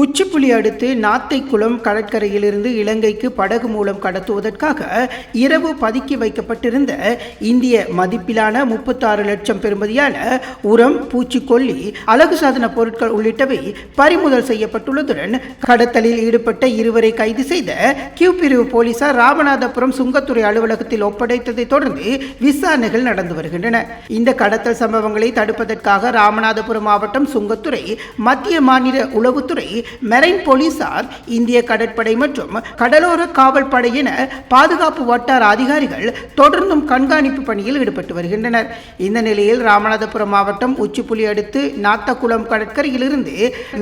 உச்சிப்புலி அடுத்து நாத்தைக்குளம் கடற்கரையிலிருந்து இலங்கைக்கு படகு மூலம் கடத்துவதற்காக இரவு பதுக்கி வைக்கப்பட்டிருந்த இந்திய மதிப்பிலான முப்பத்தாறு லட்சம் பெறுமதியான உரம் பூச்சிக்கொல்லி அழகு சாதன பொருட்கள் உள்ளிட்டவை பறிமுதல் செய்யப்பட்டுள்ளதுடன் கடத்தலில் ஈடுபட்ட இருவரை கைது செய்த கியூ பிரிவு போலீசார் ராமநாதபுரம் சுங்கத்துறை அலுவலகத்தில் ஒப்படைத்ததை தொடர்ந்து விசாரணைகள் நடந்து வருகின்றன. இந்த கடத்தல் சம்பவங்களை தடுப்பதற்காக ராமநாதபுரம் மாவட்டம் சுங்கத்துறை மத்திய மாநில உளவுத்துறை மெரைன் போலீசார் இந்திய கடற்படை மற்றும் கடலோர காவல் படை பாதுகாப்பு வட்டார அதிகாரிகள் தொடர்ந்தும் கண்காணிப்பு பணியில் ஈடுபட்டு வருகின்றனர். இந்த நிலையில் ராமநாதபுரம் மாவட்டம் உச்சிப்புலி அடுத்து நாத்தக்குளம் கடற்கரையிலிருந்து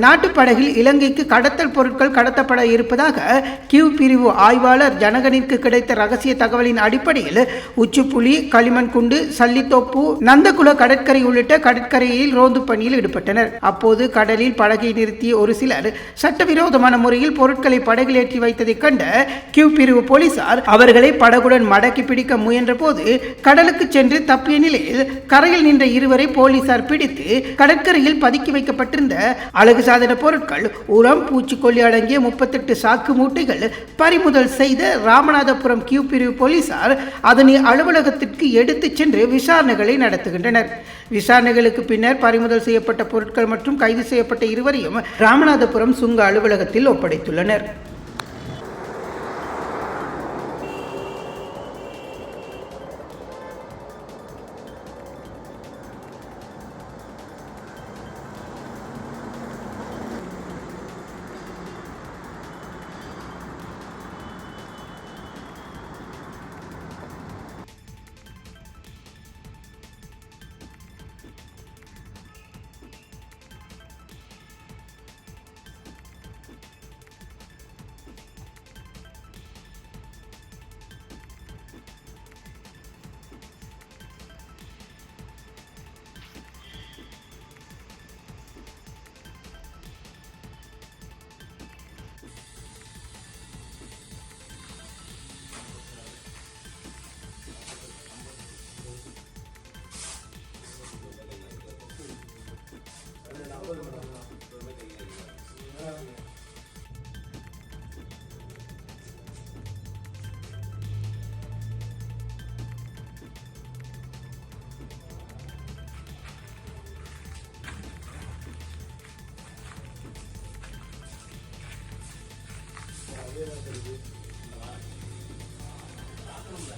நாட்டுப்படகில் இலங்கைக்கு கடத்தல் பொருட்கள் கடத்தப்பட இருப்பதாக கியூ பிரிவு ஆய்வாளர் ஜனகனிற்கு கிடைத்த ரகசிய தகவலின் அடிப்படையில் உச்சிப்புலி களிமண்குண்டு சல்லித்தோப்பு நந்தகுல கடற்கரை உள்ளிட்ட கடற்கரையில் ரோந்து பணியில் ஈடுபட்டனர். அப்போது கடலில் படகை நிறுத்திய ஒரு சிலர் சட்டவிரோதமான முறையில் பொருட்களை படகில் ஏற்றி வைத்ததைக் கண்ட கியூ பிரிவு போலீசார் அவர்களை படகுடன் மடக்கி பிடிக்க முயன்ற போது கடலுக்கு சென்று தப்பிய நிலையில் கரையில் நின்ற இருவரை போலீசார் பிடித்து கடற்கரையில் பதுக்கி வைக்கப்பட்டிருந்த அழகு சாதன பொருட்கள் உரம் பூச்சிக்கொல்லி அடங்கிய முப்பத்தெட்டு சாக்கு மூட்டைகள் பறிமுதல் செய்த ராமநாதபுரம் கியூ பிரிவு போலீசார் அதனை அலுவலகத்திற்கு எடுத்துச் சென்று விசாரணைகளை நடத்துகின்றனர். விசாரணைகளுக்கு பின்னர் பறிமுதல் செய்யப்பட்ட பொருட்கள் மற்றும் கைது செய்யப்பட்ட இருவரையும் ராமநாதபுரம் சுங்க அலுவலகத்தில் ஒப்படைத்துள்ளனர். Đó. Đó luôn là